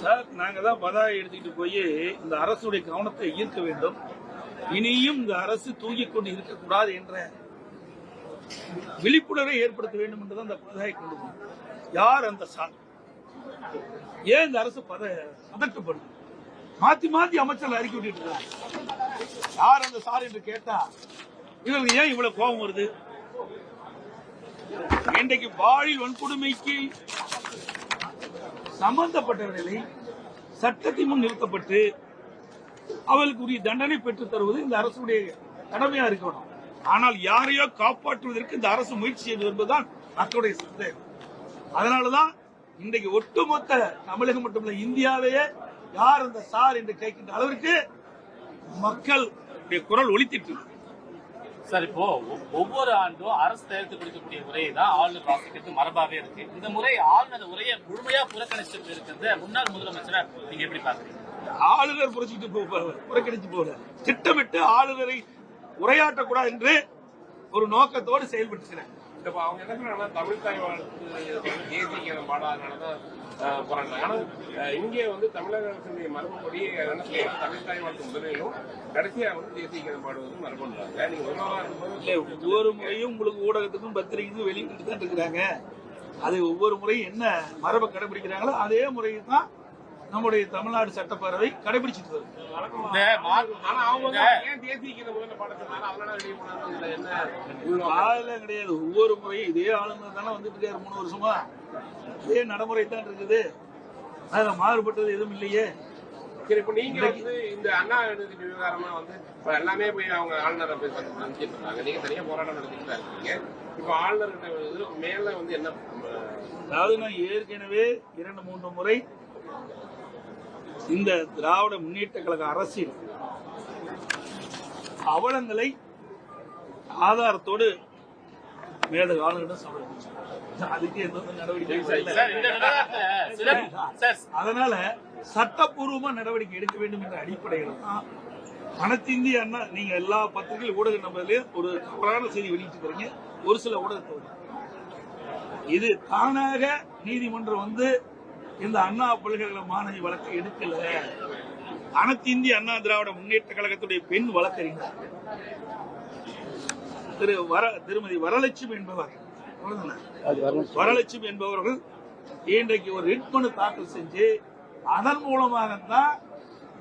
Sir நாங்க தான் பதாகை எடுத்துக்கிட்டு போய் இந்த அரசுடைய கவனத்தை ஈர்க்க வேண்டும். இனியும் இந்த அரசு தூங்கிக் கொண்டு இருக்கக்கூடாது என்ற விழிப்புணர்வை ஏற்படுத்த வேண்டும் என்றுதான் அந்த பதாகை கொண்டு போனோம். யார் அந்த சார்? ஏன் இந்த அரசு பத பதட்டப்படுது? மாத்தி மாத்தி அமைச்சர் அறிக்கை விட்டுட்டு இருக்காங்க. யார் அந்த சார் என்று கேட்டா இவங்களுக்கு ஏன் இவ்வளவு கோபம் வருது? இன்றைக்கு பாலியல் வன்கொடுமைக்கு சம்பந்தப்பட்டவர்களை சட்டத்தின் முன் நிறுத்தப்பட்டு அவர்களுக்கு உரிய தண்டனை பெற்றுத் தருவது இந்த அரசுடைய கடமையா இருக்கணும் ஆனால் யாரையோ காப்பாற்றுவதற்கு இந்த அரசு முயற்சி செய்து என்பதுதான் மக்களுடைய சந்தேகம் அதனாலதான் இன்றைக்கு ஒட்டுமொத்த தமிழகம் மட்டுமல்ல இந்தியாவையே யார் அந்த சார் என்று கேட்கின்ற அளவிற்கு மக்கள் குரல் ஒழித்திட்டு இருக்கு. சார் இப்போ ஒவ்வொரு ஆண்டும் அரசு தயாரித்து கொடுக்கக்கூடிய உரையை தான் ஆளுநர் வாசிக்கிறது மரபாவே இருக்கு. இந்த முறை ஆளுநர் உரையை முழுமையா புறக்கணிச்சுட்டு இருக்கிறது முன்னாள் முதலமைச்சரை நீங்க எப்படி பாக்குறீங்க ஆளுநர் புரட்சிட்டு போ- புறக்கணிச்சு போல திட்டமிட்டு ஆளுநரை உரையாற்றக்கூடாது என்று ஒரு நோக்கத்தோடு செயல்பட்டுக்கிறேன். இப்ப அவங்க என்ன சொல்றாங்கன்னா தமிழ் தாய் வாழ்த்து தேசிய கீதம் பாடாதனாலதான் போறாங்க ஆனா இங்கே வந்து தமிழக அரசுடைய மரபுப்படி என்ன சொல்றாங்க? தமிழ் தாய் வாழ்த்து முதலிலும் கடைசியா வந்து தேசிய கீதம் பாடுவது மரபுன்றாங்க. நீங்க முதல்வரா இருக்கும்போது ஒவ்வொரு முறையும் உங்களுக்கு ஊடகத்துக்கும் பத்திரிகைக்கும் வெளியிட்டு தான் இருக்கிறாங்க அது ஒவ்வொரு முறையும் என்ன மரபை கடைபிடிக்கிறாங்களோ அதே முறையும் தான் நம்முடைய தமிழ்நாடு சட்டப்பேரவை கடைபிடிச்சிட்டு வருது. கிடையாது. ஒவ்வொரு முறையும் இதே ஆளுநர் தானே வந்துட்டு இருக்காரு மூணு வருஷமா? இதே நடைமுறை தான் இருக்குது. அதுல மாறுபட்டது எதுவும் இல்லையே. சரி இப்ப நீங்க வந்து இந்த அண்ணா யூனிவர்சிட்டி விவகாரமா வந்து இப்ப எல்லாமே போய் அவங்க ஆளுநரை போய் இருக்காங்க. நீங்க தனியா போராட்டம் நடத்திட்டு தான் இருக்கீங்க. இப்ப ஆளுநர்கிட்ட வந்து மேல வந்து என்ன அஹ், அதாவது நான் ஏற்கனவே இரண்டு மூன்று முறை இந்த திராவிட முன்னேற்ற கழக அரசின் அவலங்களை ஆதாரத்தோடு மேத ஆளுநரிடம் சொல்றேன் அதுக்கு எந்த சார் அதனால சட்டப்பூர்வமா நடவடிக்கை எடுக்க வேண்டும் என்ற அடிப்படையில் தான் அனைத்திந்திய அண்ணா நீங்க எல்லா பத்திரிகை ஊடக நம்பர்லயும் ஒரு தவறான செய்தி வெளியிட்டு இருக்கிறீங்க ஒரு சில ஊடகத்தோடு. இது தானாக நீதிமன்றம் வந்து இந்த அண்ணா பல்கலைக்கழக மாணவி வழக்கை எடுக்கல. அனைத்து இந்திய அண்ணா திராவிட முன்னேற்ற கழகத்துடைய பெண் வழக்கறிஞர். திரு வர திருமதி வரலட்சுமி என்பவர்? வரலட்சுமி. என்பவர்கள் இன்றைக்கு ஒரு ரிட் மனு தாக்கல் செஞ்சு அதன் மூலமாகத்தான்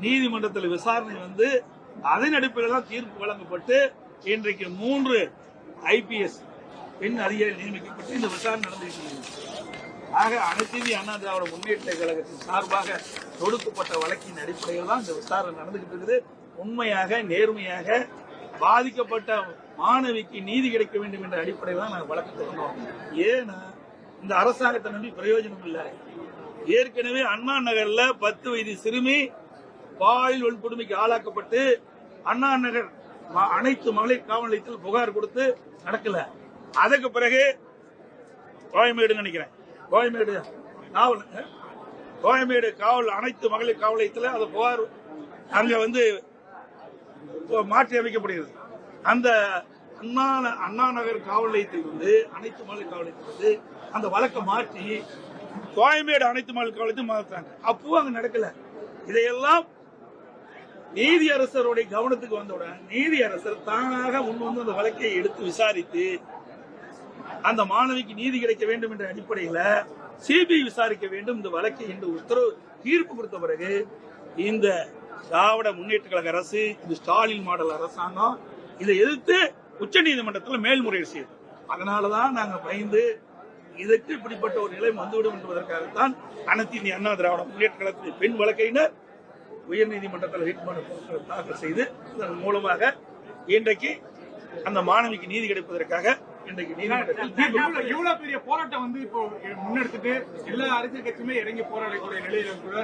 நீதிமன்றத்தில் விசாரணை வந்து அதன் அடிப்படையில் தான் தீர்ப்பு வழங்கப்பட்டு இன்றைக்கு மூன்று ஐபிஎஸ் பெண் அதிகாரி நியமிக்கப்பட்டு இந்த விசாரணை நடந்திருக்கிறது ஆக அனைத்து இந்திய அண்ணா திராவிட முன்னேற்ற கழகத்தின் சார்பாக தொடுக்கப்பட்ட வழக்கின் அடிப்படையில் தான் இந்த விசாரணை நடந்துகிட்டு இருக்குது. உண்மையாக நேர்மையாக பாதிக்கப்பட்ட மாணவிக்கு நீதி கிடைக்க வேண்டும் என்ற அடிப்படையில் தான் நாங்கள் வழக்கு தொடர்ந்தோம் ஏன்னா இந்த அரசாங்கத்தை நம்பி பிரயோஜனம் இல்லை. ஏற்கனவே அண்ணா நகர்ல பத்து வயது சிறுமி பாலியல் வன்கொடுமைக்கு ஆளாக்கப்பட்டு அண்ணா நகர் ம- அனைத்து மகளிர் காவல் நிலையத்தில் புகார் கொடுத்து நடக்கல. அதுக்கு பிறகு கோயம்பேடுன்னு நினைக்கிறேன். கோயம்பேடு காவல் கோயம்பேடு காவல் அனைத்து மகளிர் காவல் நிலையத்தில் அது புகார் அங்கே வந்து மாற்றி அமைக்கப்படுகிறது. அந்த அண்ணா அண்ணா நகர் காவல் நிலையத்திலிருந்து அனைத்து மகளிர் காவல் நிலையத்திலிருந்து அந்த வழக்கை மாற்றி கோயம்பேடு அனைத்து மகளிர் காவல் நிலையத்தில் மாற்றாங்க அப்பவும் அங்கே நடக்கல. இதையெல்லாம் நீதியரசருடைய கவனத்துக்கு வந்தவுடன் நீதியரசர் தானாக முன் வந்து அந்த வழக்கை எடுத்து விசாரித்து அந்த மாணவிக்கு நீதி கிடைக்க வேண்டும் என்ற அடிப்படையில் சிபிஐ விசாரிக்க வேண்டும். இந்த வழக்கை என்று உத்தரவு தீர்ப்பு கொடுத்த பிறகு இந்த திராவிட முன்னேற்ற கழக அரசு இந்த ஸ்டாலின் மாடல் அரசாங்கம் இதை எதிர்த்து உச்ச நீதிமன்றத்தில் மேல்முறையீடு செய்யுது அதனாலதான் நாங்க பயந்து இதற்கு இப்படிப்பட்ட ஒரு நிலை வந்துவிடும் என்பதற்காகத்தான் அனைத்து இந்திய அண்ணா திராவிட முன்னேற்ற கழகத்தின் பெண் வழக்கையினர் உயர்நீதிமன்றத்தில் நீதிமன்றத்தில் மனு தாக்கல் செய்து இதன் மூலமாக இன்றைக்கு அந்த மாணவிக்கு நீதி கிடைப்பதற்காக இவ்வளவு பெரிய போராட்டம் வந்து இப்போ முன்னெடுத்துட்டு எல்லா அரசியல் கட்சியுமே இறங்கி போராடக்கூடிய நிலையில கூட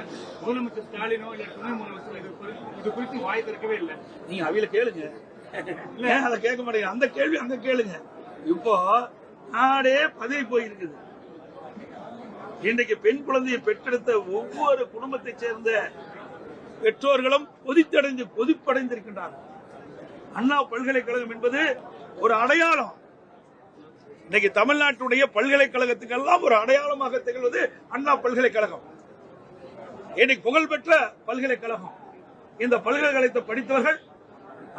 முதலமைச்சர் ஸ்டாலினோ இல்ல துணை முதலமைச்சர் இது குறித்து வாய் திறக்கவே இல்லை. நீங்க அவையில கேளுங்க. ஏன் அதை கேட்க மாட்டேங்க? அந்த கேள்வி அங்க கேளுங்க. இப்போ நாடே பதவி போயிருக்குது. இன்றைக்கு பெண் குழந்தையை பெற்றெடுத்த ஒவ்வொரு குடும்பத்தைச் சேர்ந்த பெற்றோர்களும் கொதித்தடைந்து கொதிப்படைந்திருக்கின்றார்கள். அண்ணா பல்கலைக்கழகம் என்பது ஒரு அடையாளம். இன்னைக்கு தமிழ்நாட்டுடைய பல்கலைக்கழகத்துக்கெல்லாம் ஒரு அடையாளமாக திகழ்வது அண்ணா பல்கலைக்கழகம். இன்னைக்கு புகழ்பெற்ற பல்கலைக்கழகம். இந்த பல்கலைக்கழகத்தை படித்தவர்கள்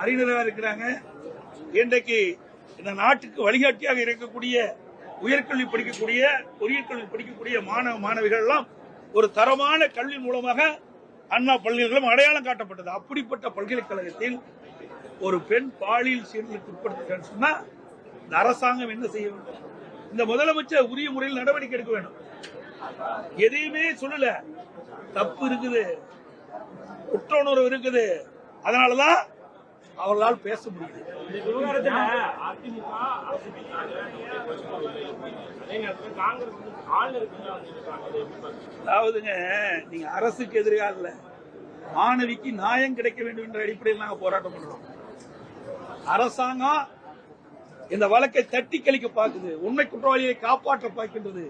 அறிஞராக இருக்கிறாங்க. இன்றைக்கு இந்த நாட்டுக்கு வழிகாட்டியாக இருக்கக்கூடிய உயர்கல்வி படிக்கக்கூடிய பொறியியல் கல்வி படிக்கக்கூடிய மாணவ மாணவிகள் எல்லாம் ஒரு தரமான கல்வி மூலமாக அண்ணா பல்கலைக்கழகம் அடையாளம் காட்டப்பட்டது. அப்படிப்பட்ட பல்கலைக்கழகத்தில் ஒரு பெண் பாலியல் சீர்களுக்கு உட்படுத்துகிறேன்னு சொன்னா இந்த அரசாங்கம் என்ன செய்ய வேண்டும்? இந்த முதலமைச்சர் உரிய முறையில் நடவடிக்கை எடுக்க வேண்டும். எதையுமே சொல்லல. தப்பு இருக்குது. குற்ற உணர்வு இருக்குது. அதனாலதான் அவர்களால் பேச முடியுது. அதாவதுங்க நீங்க அரசுக்கு எதிராக இல்ல. மாணவிக்கு நியாயம் கிடைக்க வேண்டும் என்ற அடிப்படையில் நாங்க போராட்டம் பண்றோம். அரசாங்கம் இந்த வழக்கை தட்டி கழிக்க பார்க்குது. உண்மை குற்றவாளியை காப்பாற்ற பார்க்கின்றது.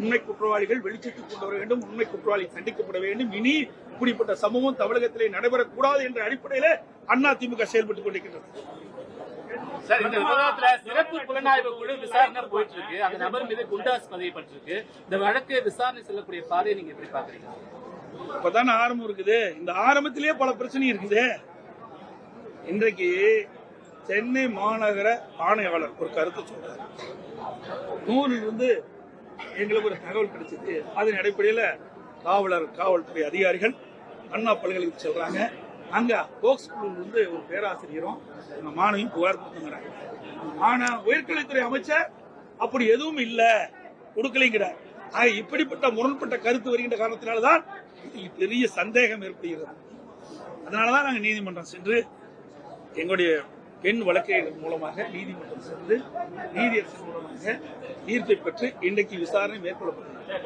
உண்மை குற்றவாளிகள் வெளிச்சத்துக்கு கொண்டு வர வேண்டும். உண்மை குற்றவாளி தண்டிக்கப்பட வேண்டும். இனி இப்படிப்பட்ட சம்பவம் தமிழகத்திலே நடைபெறக்கூடாது என்ற அடிப்படையில அண்ணா திமுக செயல்பட்டுக் கொண்டிருக்கின்றது. சார் இந்த விவகாரத்துல சிறப்பு புலனாய்வு குழு விசாரணை போயிட்டு இருக்கு அந்த நபர் மீது குண்டாஸ் பதியப்பட்டிருக்கு. இந்த வழக்கு விசாரணை செல்லக்கூடிய பாதையை நீங்க எப்படி பாக்குறீங்க இப்பதானே ஆரம்பம் இருக்குது. இந்த ஆரம்பத்திலேயே பல பிரச்சனை இருக்குது. இன்றைக்கு சென்னை மாநகர ஆணையாளர் ஒரு கருத்து சொல்றாரு. நூறில் இருந்து எங்களுக்கு ஒரு தகவல் கிடைச்சது அதன் அடிப்படையில் காவலர் காவல்துறை அதிகாரிகள் அண்ணா பல்கலைக்கு செல்றாங்க. அங்க போக்ஸ் குழுவில் ஒரு பேராசிரியரும் மாணவியும் புகார் கொடுத்துங்கிறாங்க ஆனா உயர்கல்வித்துறை அமைச்சர் அப்படி எதுவும் இல்ல. கொடுக்கலைங்கிறார். ஆக இப்படிப்பட்ட முரண்பட்ட கருத்து வருகின்ற காரணத்தினால்தான் இது பெரிய சந்தேகம் ஏற்படுகிறது. அதனாலதான் நாங்கள் நீதிமன்றம் சென்று எங்களுடைய பெண் வழக்கைகள் மூலமாக நீதிமன்றம் சென்று நீதியரசன் மூலமாக தீர்ப்பை பெற்று இன்றைக்கு விசாரணை மேற்கொள்ளப்பட்டது